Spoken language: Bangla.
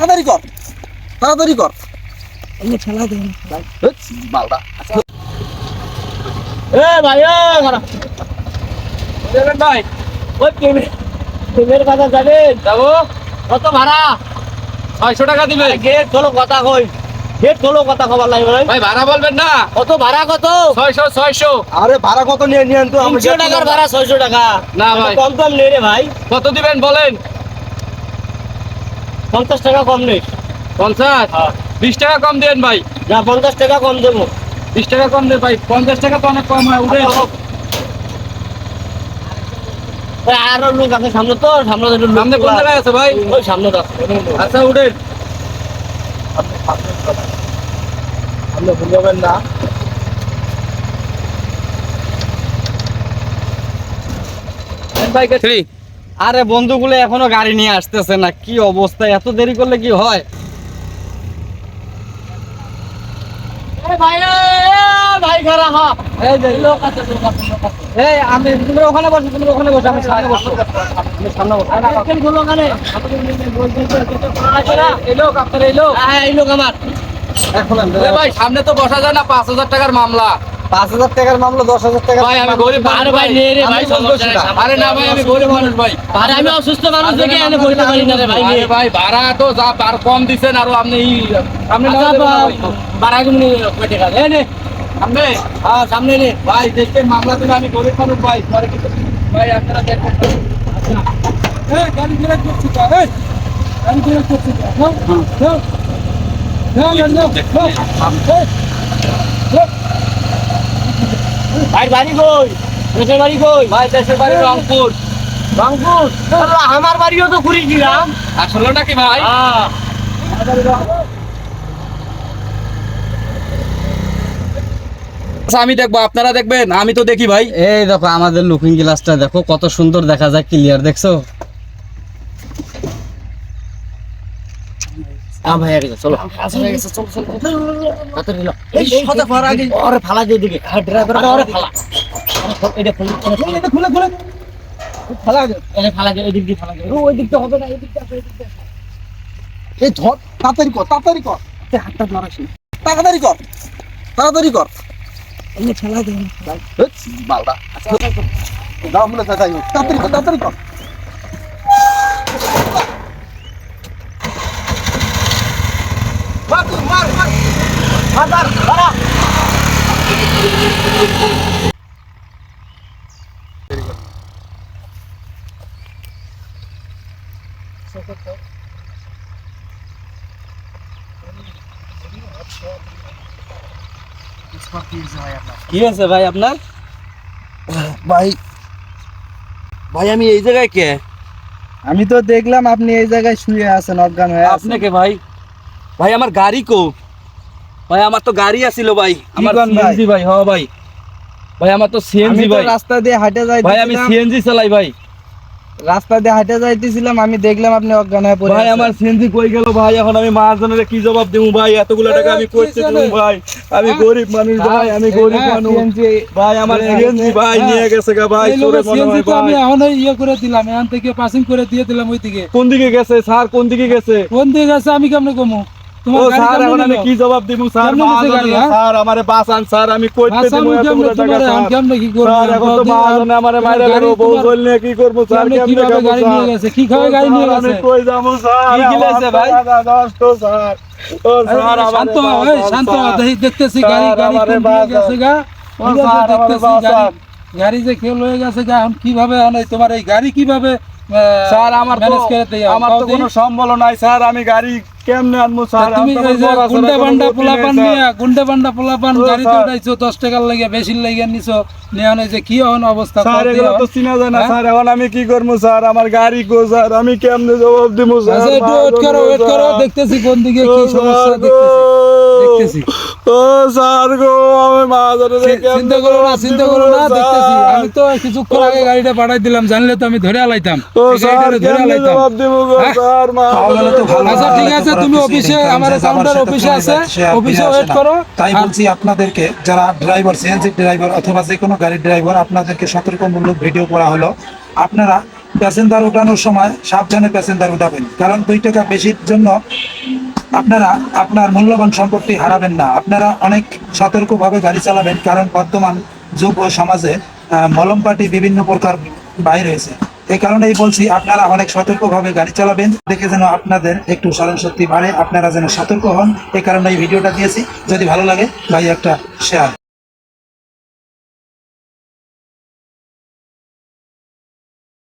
তাড়াতাড়ি কর। তাড়াতাড়ি কর। এমনি দেন বালদা। এ ভাই এ খারাপ। দেবেন ভাই ওই পেমেন্ট পেমেন্ট কথা যাবেন যাব। কত ভাড়া? ছয়শো টাকা গেট খোলো কথা কই। গেট কথা খবর লাগবে ভাই। ভাই ভাড়া বলবেন না। কত ভাড়া কত? ছয়শো ছয়শো। আরে ভাড়া কত নিয়ে তো আমি তিনশো টাকার ভাড়া ছয়শো টাকা। না ভাই। কম কম নেই রে ভাই। কত দিবেন বলেন? পঞ্চাশ টাকা কম নেই। পঞ্চাশ? হ্যাঁ। বিশ টাকা কম দেন ভাই। না পঞ্চাশ টাকা কম দেবো। বিশ টাকা কম দেন ভাই। পঞ্চাশ টাকা তো অনেক কম হয় উঠে আরও লোক আছে সামনে তো সামনে সামনে কোন জায়গায় আছে ভাই? ওই সামনে তো আচ্ছা উঠেন। আপনি ভুল যাবেন না। ভাই থ্রি আরে বন্ধুগুলো এখনও গাড়ি নিয়ে আসতেছে না কি অবস্থা? এত দেরি করলে কি হয়? এ ভাই এ, এ, ভাই খারাপ। এই যে লোক আছে লোক আছে লোক আছে। এই আমি তুমি ওখানে বসো তুমি ওখানে বসো আমি সামনে বসো আমি সামনে বসো ওখানে? এই লোক আপনার এই লোক। এই লোক আমার। এখন ভাই সামনে তো বসা যায় না পাঁচ হাজার টাকার মামলা। পাঁচ হাজার টাকার মামলা দশ হাজার টাকা ভাই আমি গরিব আরে ভাই নে রে ভাই। সামনে আরে না ভাই আমি গরিব মানুষ ভাই। আরে আমি অসুস্থ মানুষ দেখে এনে বইতে পারি না রে ভাই। আরে ভাই ভাড়া তো যা আর কম দিছেন আরও আপনি আপনি আচ্ছা, না দেবেন না বা- ভাই। বাড়া গুলো নিয়ে কয় টাকা? এই নে, আপনি হ্যাঁ, সামনে নে। ভাই দেখবেন মামলা দিলে আমি গরিব মানুষ ভাই। পরে কিন্তু ভাই আপনারা দেখবেন এই গাড়ি ঘোড়া করছিস তো এই। গাড়ি ঘোড়া করছিস তো। নাও নাও নাও নাও নাও ভাই বাড়ি কই? দেশের বাড়ি কই? ভাই দেশের বাড়ি রংপুর রংপুর? আমার বাড়িও তো আসলে নাকি ভাই। আচ্ছা আমি দেখব আপনারা দেখবেন আমি তো দেখি ভাই এই দেখো আমাদের লুকিং গ্লাসটা দেখো কত সুন্দর দেখা যায় ক্লিয়ার দেখছ হ্যাঁ, ভাই, আগে যাও, চলো। তাড়াতাড়ি নাও। এই, এই, সোজা কর আগে। ওরে ফালা দিয়ে দিকে। আরে, ওরে ফালা। এটা খুলে, খুলে। এটা খুলে খুলে ফালা আগে এটা ফালা দিয়ে, এদিক দিয়ে ফালা দিয়ে। ও, ওই দিকটা হবে না, এই দিকটা আছে, এই দিকটা এই ধর তাড়াতাড়ি কর তাড়াতাড়ি কর এই হাতটা না। তাড়াতাড়ি কর তাড়াতাড়ি কর এমনি ঠেলা দেন। বালদা দাও মনে হয় তাই তাড়াতাড়ি কর তাড়াতাড়ি কর মার মার মার কি আছে ভাই আপনার? ভাই ভাই আমি এই জায়গায় কে? আমি তো দেখলাম আপনি এই জায়গায় শুয়ে আছেন অজ্ঞান হয়ে আপনাকে ভাই? ভাই আমার গাড়ি কো ভাই আমার তো গাড়ি আছিল ভাই। আমার? সিএনজি ভাই হ্যাঁ ভাই। ভাই আমার তো সিএনজি ভাই। রাস্তা দিয়ে হাঁটে ভাই আমি সিএনজি চালাই ভাই। রাস্তা দিয়ে হাঁটে যাইতেছিলাম আমি দেখলাম আপনি অজ্ঞান হয়ে পড়ে ভাই আমার সিএনজি কই গেল ভাই? এখন আমি মাঝজনের কি জবাব দেবো ভাই? এতগুলো টাকা আমি করতে দেবো ভাই? আমি গরিব মানুষ ভাই আমি গরিব হ্যাঁ, মানুষ। ভাই আমার সিএনজি ভাই নিয়ে গেছে গা ভাই মনে হয় CNG তো আমি এখন ইয়ে করে দিলাম এখান থেকে পাসিং করে দিয়ে দিলাম ওই দিকে কোন দিকে গেছে? স্যার কোন দিকে গেছে? কোন দিকে গেছে আমি কেমনে কমু? ও তোমার গাড়ি স্যার এখন আমি কি জবাব দিব? স্যার গাড়ি? স্যার আমারে বাঁচান স্যার আমি কইতে বাঁচানো এতগুলো টাকা স্যার। কি করব? এখন তো বৌদি, আমারে মাইরা গেল বউ তোমার- কি করব স্যার কেমনে কেমনে কীভাবে গাড়ি নিয়ে গেছে? গাড়ি নিয়ে স্যার, আমি কই যাব স্যার? কি গিলেছে ভাই? নষ্ট স্যার। ও স্যার শান্ত হ, শান্ত হ, দেখতেছি গাড়ি গাড়ি আমারে কোন দিকে বাঁচান। গেছে গা? ও স্যার, দেখতেছি গাড়ি- গাড়ি যে খেল হয়ে গেছে গা এখন কীভাবে তোমার এই গাড়ি কীভাবে স্যার আমার আমার তো কোনো সম্বল নাই স্যার আমি গাড়ি কেমনে আনব স্যার তুমি গুন্ডা বান্ডা পোলাপান স্যার। নিয়ে গুন্ডা বান্ডা পোলাপান ও, গাড়িতে স্যার। উঠাইছো দশ টাকার লাগে বেশি লাগে নিছো নেওয়া যে কি এখন অবস্থা স্যার এগুলো। তো চিনা যায় না হ্যাঁ? স্যার এখন আমি কি করব স্যার আমার গাড়ি কো স্যার আমি কেমনে জবাব দিব স্যার আচ্ছা একটু ওয়েট করো ওয়েট করো দেখতেছি কোন দিকে কি সমস্যা দেখতেছি দেখতেছি। ও স্যার গো চিন্তা করো না চিন্তা করো না দেখতেছি। আমি তো কিছুক্ষণ আগে গাড়িটা পাঠাই দিলাম জানলে তো আমি ধরে আলাইতাম। হ্যাঁ? আচ্ছা ঠিক আছে তুমি অফিসে আমার কাউন্টার অফিসে আছে। অফিসে ওয়েট করো। তাই বলছি আপনাদেরকে যারা ড্রাইভার সিএনজি ড্রাইভার অথবা যে কোনো গাড়ির ড্রাইভার আপনাদেরকে সতর্কমূলক ভিডিও করা হলো। আপনারা প্যাসেঞ্জার ওঠানোর সময় সাবধানে প্যাসেঞ্জার উঠাবেন কারণ দুই টাকা বেশির জন্য আপনারা আপনার মূল্যবান সম্পত্তি হারাবেন না। আপনারা অনেক সতর্কভাবে গাড়ি চালাবেন, কারণ বর্তমান যুব ও সমাজে মলম পার্টি বিভিন্ন প্রকার বাইর রয়েছে। এই কারণেই বলছি, আপনারা অনেক সতর্কভাবে গাড়ি চালাবেন। দেখে যেন আপনাদের একটু স্মরণ শক্তি বাড়ে, আপনারা যেন সতর্ক হন। এই কারণে এই ভিডিওটা দিয়েছি। যদি ভালো লাগে, ভাই একটা শেয়ার